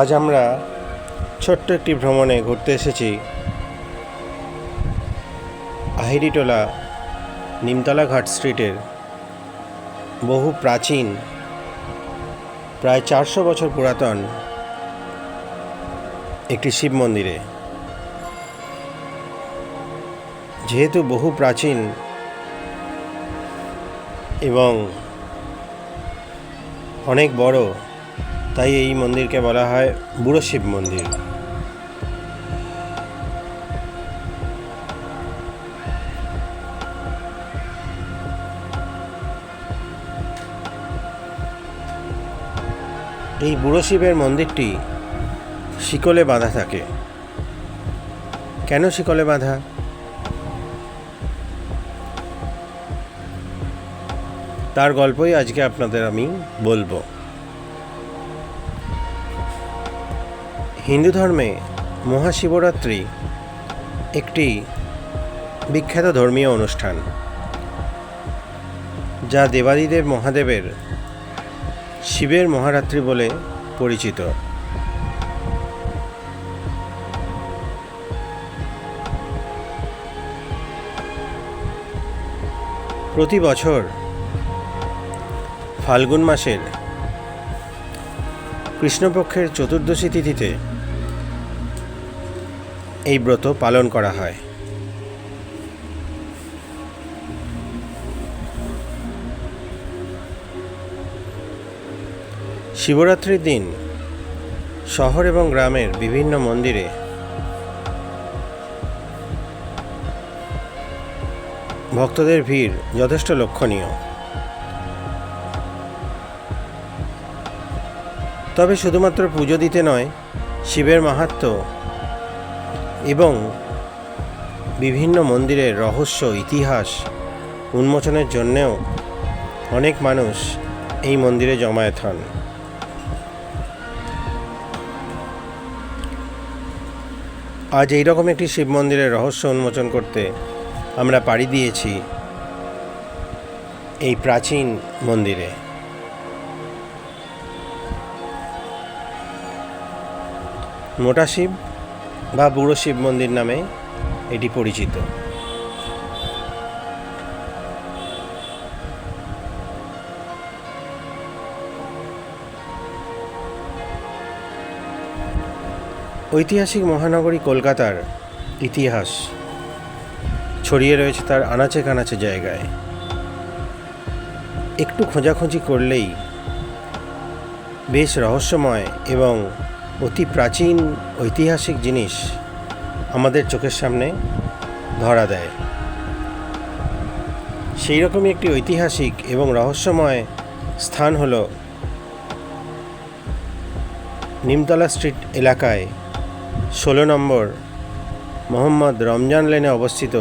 আজ আমরা ছোট্ট একটি ভ্রমণে ঘুরতে এসেছি। আহিরিটোলা নিমতলা ঘাট স্ট্রিটের বহু প্রাচীন, প্রায় চারশো বছর পুরাতন একটি শিব মন্দিরে। যেহেতু বহু প্রাচীন এবং অনেক বড় তাই এই মন্দিরকে বলা হয় বুড়ো শিব মন্দির। এই বুড়ো শিবের মন্দিরটি শিকলে বাঁধা থাকে। কেন শিকলে বাঁধা? তার গল্পই আজকে আপনাদের আমি বলব। হিন্দু ধর্মে মহাশিবরাত্রি একটি বিখ্যাত ধর্মীয় অনুষ্ঠান, যা দেবাদিদেব মহাদেবের শিবের মহারাত্রি বলে পরিচিত। প্রতি বছর ফাল্গুন মাসের কৃষ্ণপক্ষের চতুর্দশী তিথিতে এই ব্রত পালন করা হয়। শিবরাত্রির দিন শহর এবং গ্রামের বিভিন্ন মন্দিরে ভক্তদের ভিড় যথেষ্ট লক্ষণীয়। তবে শুধুমাত্র পুজো দিতে নয়, শিবের মাহাত্ম্য এবং বিভিন্ন মন্দিরের রহস্য, ইতিহাস উন্মোচনের জন্যেও অনেক মানুষ এই মন্দিরে জমায়েত হন। আজ এই রকম একটি শিব মন্দিরের রহস্য উন্মোচন করতে আমরা পাড়ি দিয়েছি এই প্রাচীন মন্দিরে। মোটা শিব বা বুড়ো শিব মন্দির নামে এটি পরিচিত। ঐতিহাসিক মহানগরী কলকাতার ইতিহাস। ছড়িয়ে রয়েছে তার আনাচে কানাচে জায়গায়। একটু খোঁজাখুঁজি করলেই বেশ রহস্যময় এবং অতি প্রাচীন ঐতিহাসিক জিনিস আমাদের চোখের সামনে ধরা দেয়। সেই রকমই একটি ঐতিহাসিক এবং রহস্যময় স্থান হল নিমতলা স্ট্রিট এলাকায় ষোলো নম্বর মোহাম্মদ রমজান লেনে অবস্থিত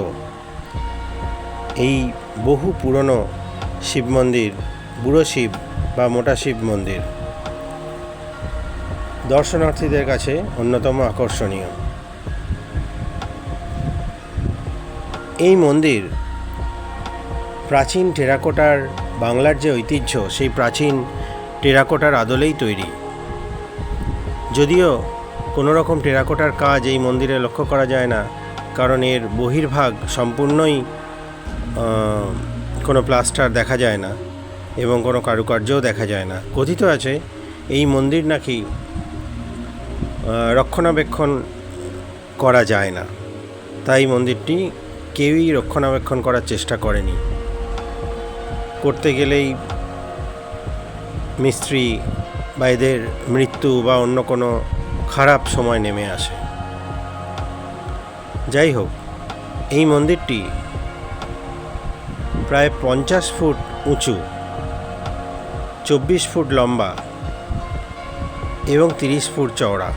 এই বহু পুরনো শিব মন্দির, বুড়ো শিব বা মোটা শিব মন্দির। দর্শনার্থীদের কাছে অন্যতম আকর্ষণীয়। এই মন্দির প্রাচীন টেরাকোটার বাংলার যে ঐতিহ্য, সেই প্রাচীন টেরাকোটার আদলেই তৈরি। যদিও কোনো রকম টেরাকোটার কাজ এই মন্দিরে লক্ষ্য করা যায় না, কারণ এর বহির্ভাগ সম্পূর্ণই কোনো প্লাস্টার দেখা যায় না এবং কোনো কারুকার্যও দেখা যায় না। কথিত আছে, এই মন্দির নাকি রক্ষণাবেক্ষণ করা যায় না। তাই মন্দিরটি কেউই রক্ষণাবেক্ষণ করার চেষ্টা করেনি। করতে গেলেই মিস্ত্রি বা এদের মৃত্যু বা অন্য কোনো খারাপ সময় নেমে আসে। যাই হোক, এই মন্দিরটি প্রায় পঞ্চাশ ফুট উঁচু, চব্বিশ ফুট লম্বা এবং তিরিশ ফুট চওড়া।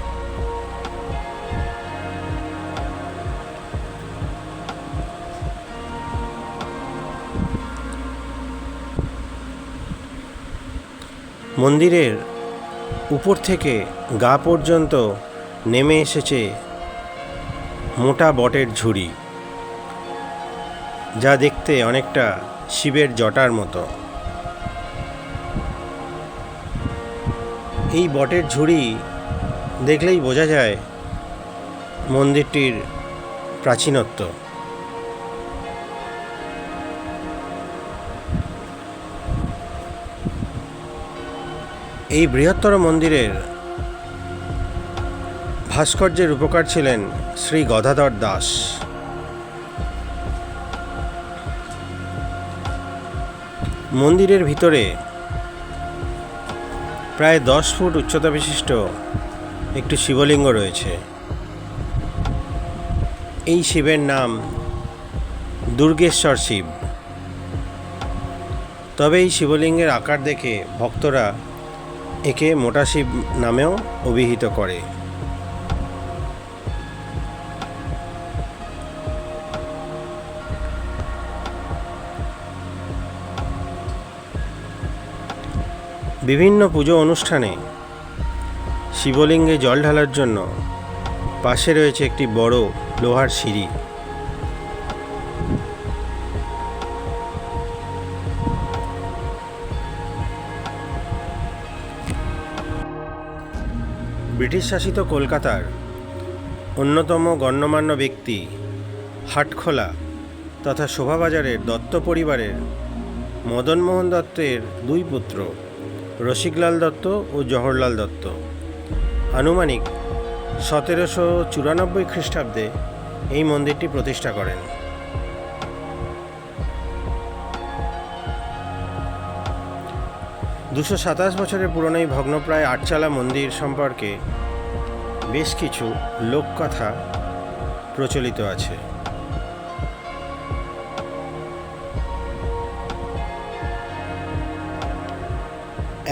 মন্দিরের উপর থেকে গা পর্যন্ত নেমে এসেছে মোটা বটের ঝুড়ি, যা দেখতে অনেকটা শিবের জটার মতো। এই বটের ঝুড়ি দেখলেই বোঝা যায় মন্দিরটির প্রাচীনত্ব। এই বৃহত্তর মন্দিরের ভাস্কর্যের উপকার ছিলেন শ্রী গদাধর দাস। মন্দিরের ভিতরে প্রায় দশ ফুট উচ্চতা বিশিষ্ট একটি শিবলিঙ্গ রয়েছে। এই শিবের নাম দুর্গেশ্বর শিব। তবে এই শিবলিঙ্গের আকার দেখে ভক্তরা একে মোটা শিব নামেও অভিহিত করে। বিভিন্ন পুজো অনুষ্ঠানে শিবলিঙ্গে জল ঢালার জন্য পাশে রয়েছে একটি বড় লোহার সিঁড়ি। ব্রিটিশ শাসিত কলকাতার অন্যতম গণ্যমান্য ব্যক্তি হাটখোলা তথা শোভাবাজারের দত্ত পরিবারের মদনমোহন দত্তের দুই পুত্র রসিকলাল দত্ত ও জহরলাল দত্ত। আনুমানিক সতেরোশো চুরানব্বই খ্রিস্টাব্দে এই মন্দিরটি প্রতিষ্ঠা করেন। দুশো সাতাশ বছরের পুরনো এই ভগ্নপ্রায় আটচালা মন্দির সম্পর্কে বেশ কিছু লোককথা প্রচলিত আছে।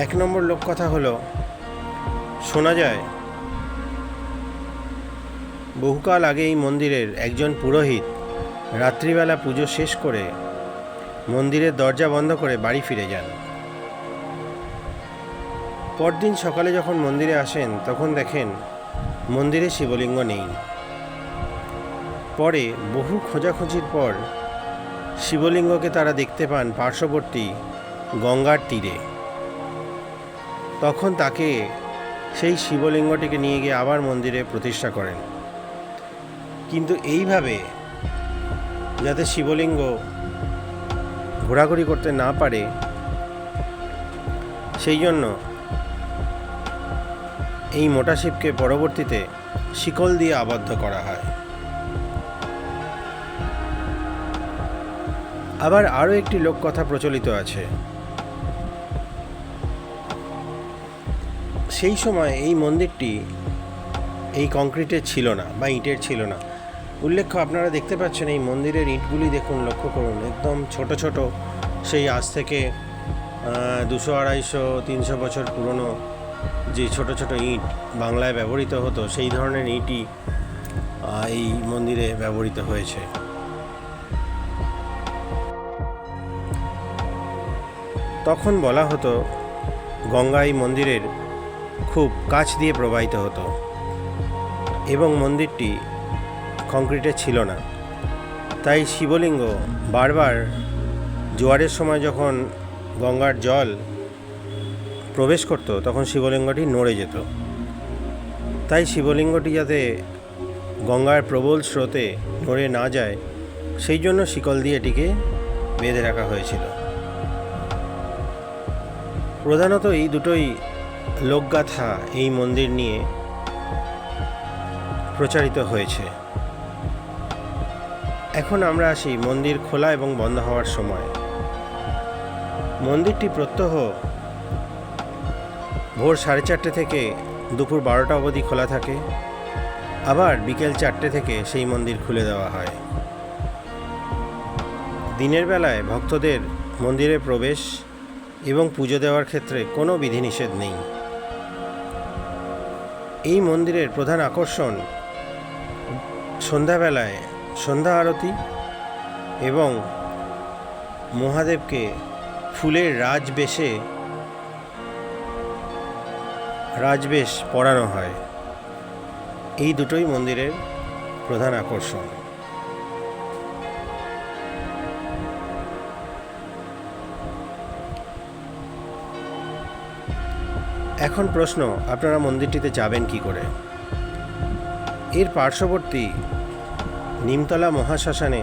এক নম্বর লোককথা হলো, শোনা যায়, বহুকাল আগে এই মন্দিরের একজন পুরোহিত রাত্রিবেলা পুজো শেষ করে মন্দিরের দরজা বন্ধ করে বাড়ি ফিরে যান। পরদিন সকালে যখন মন্দিরে আসেন, তখন দেখেন মন্দিরে শিবলিঙ্গ নেই। পরে বহু খোঁজাখুঁজির পর শিবলিঙ্গকে তারা দেখতে পান পার্শ্ববর্তী গঙ্গার তীরে। তখন তাকে সেই শিবলিঙ্গটিকে নিয়ে গিয়ে আবার মন্দিরে প্রতিষ্ঠা করেন। কিন্তু এইভাবে যাতে শিবলিঙ্গ ঘোরাঘুরি করতে না পারে, সেই জন্য এই মোটা শিবকে পরবর্তীতে শিকল দিয়ে আবদ্ধ করা হয়। আবার আরও একটি লোককথা প্রচলিত আছে। সেই সময় এই মন্দিরটি এই কংক্রিটের ছিল না বা ইটের ছিল না। উল্লেখ্য, আপনারা দেখতে পাচ্ছেন এই মন্দিরের ইটগুলি দেখুন, লক্ষ্য করুন, একদম ছোট ছোট। সেই আজ থেকে দুশো, আড়াইশো, তিনশো বছর পুরনো যে ছোট ছোট ইট বাংলায় ব্যবহৃত হতো, সেই ধরনের ইটই এই মন্দিরে ব্যবহৃত হয়েছে। তখন বলা হতো, গঙ্গা এই মন্দিরের খুব কাছ দিয়ে প্রবাহিত হতো এবং মন্দিরটি কংক্রিটের ছিল না। তাই শিবলিঙ্গ বারবার জোয়ারের সময় যখন গঙ্গার জল প্রবেশ করত, তখন শিবলিঙ্গটি নড়ে যেত। তাই শিবলিঙ্গটি যাতে গঙ্গার প্রবল স্রোতে নড়ে না যায়, সেই জন্য শিকল দিয়ে এটিকে বেঁধে রাখা হয়েছিল। প্রধানত এই দুটোই লোকগাথা এই মন্দির নিয়ে প্রচারিত হয়েছে। এখন আমরা আসি মন্দির খোলা এবং বন্ধ হওয়ার সময়। মন্দিরটি প্রত্যহ ভোর সাড়ে চারটে থেকে দুপুর বারোটা অবধি খোলা থাকে। আবার বিকেল চারটে থেকে সেই মন্দির খুলে দেওয়া হয়। দিনের বেলায় ভক্তদের মন্দিরে প্রবেশ এবং পুজো দেওয়ার ক্ষেত্রে কোনো বিধিনিষেধ নেই। এই মন্দিরের প্রধান আকর্ষণ সন্ধ্যাবেলায় সন্ধ্যা আরতি এবং মহাদেবকে ফুলের রাজবেশে রাজবেশ পরানো হয়। এই দুটোই মন্দিরের প্রধান আকর্ষণ। এখন প্রশ্ন, আপনারা মন্দিরটিতে যাবেন কি করে? এর পার্শ্ববর্তী নিমতলা মহাশ্মশানে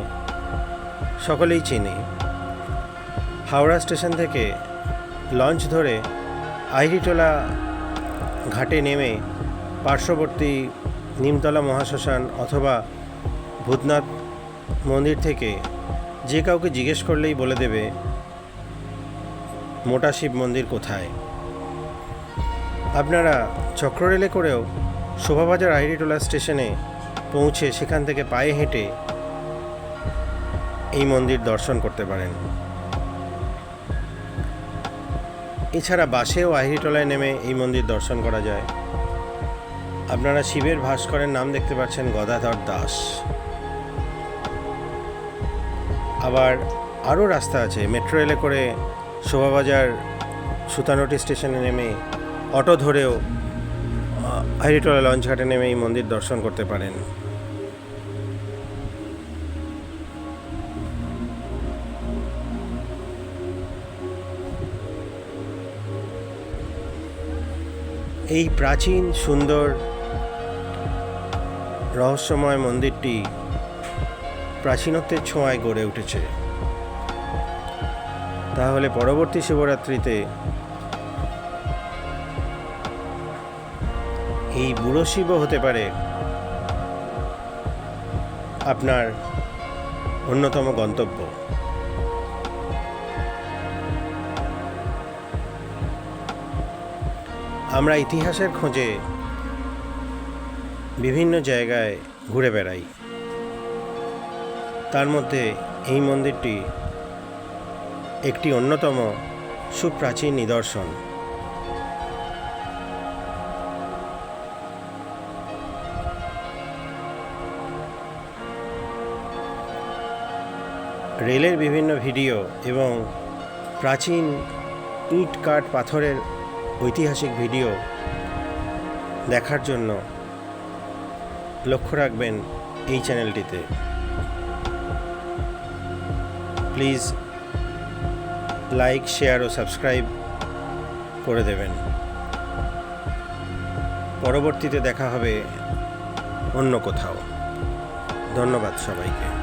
সকলেই চেনে। হাওড়া স্টেশন থেকে লঞ্চ ধরে আইরিটোলা ঘাটে নেমে পার্শ্ববর্তী নিমতলা মহাশ্মশান অথবা ভূতনাথ মন্দির থেকে যে কাউকে জিজ্ঞেস করলেই বলে দেবে, মোটা শিব মন্দির কোথায়? আপনারা চক্ররেলে করেও শোভাবাজার আইরিটোলা স্টেশনে পৌঁছে সেখান থেকে পায়ে হেঁটে এই মন্দির দর্শন করতে পারেন। এছাড়া বাসেও আহিরিটোলায় নেমে এই মন্দির দর্শন করা যায়। আপনারা শিবের ভাস্করের নাম দেখতে পাচ্ছেন গদাধর দাস। আবার আরও রাস্তা আছে, মেট্রো রেলে করে শোভাবাজার সুতানটি স্টেশনে নেমে অটো ধরেও হাইরিটোলা লঞ্চ ঘাটে নেমে এই মন্দির দর্শন করতে পারেন। এই প্রাচীন সুন্দর রহস্যময় মন্দিরটি প্রাচীনত্বের ছোঁয়ায় গড়ে উঠেছে। তাহলে পরবর্তী শিবরাত্রিতে এই বুড়ো শিবও হতে পারে আপনার অন্যতম গন্তব্য। আমরা ইতিহাসের খোঁজে বিভিন্ন জায়গায় ঘুরে বেড়াই। তার মধ্যে এই মন্দিরটি একটি অন্যতম সুপ্রাচীন নিদর্শন। রেলের বিভিন্ন ভিডিও এবং প্রাচীন ইট কাঠ পাথরের ঐতিহাসিক ভিডিও দেখার জন্য লক্ষ্য রাখবেন এই চ্যানেলটিতে। প্লিজ লাইক, শেয়ার ও সাবস্ক্রাইব করে দেবেন। পরবর্তীতে দেখা হবে অন্য কোথাও। ধন্যবাদ সবাইকে।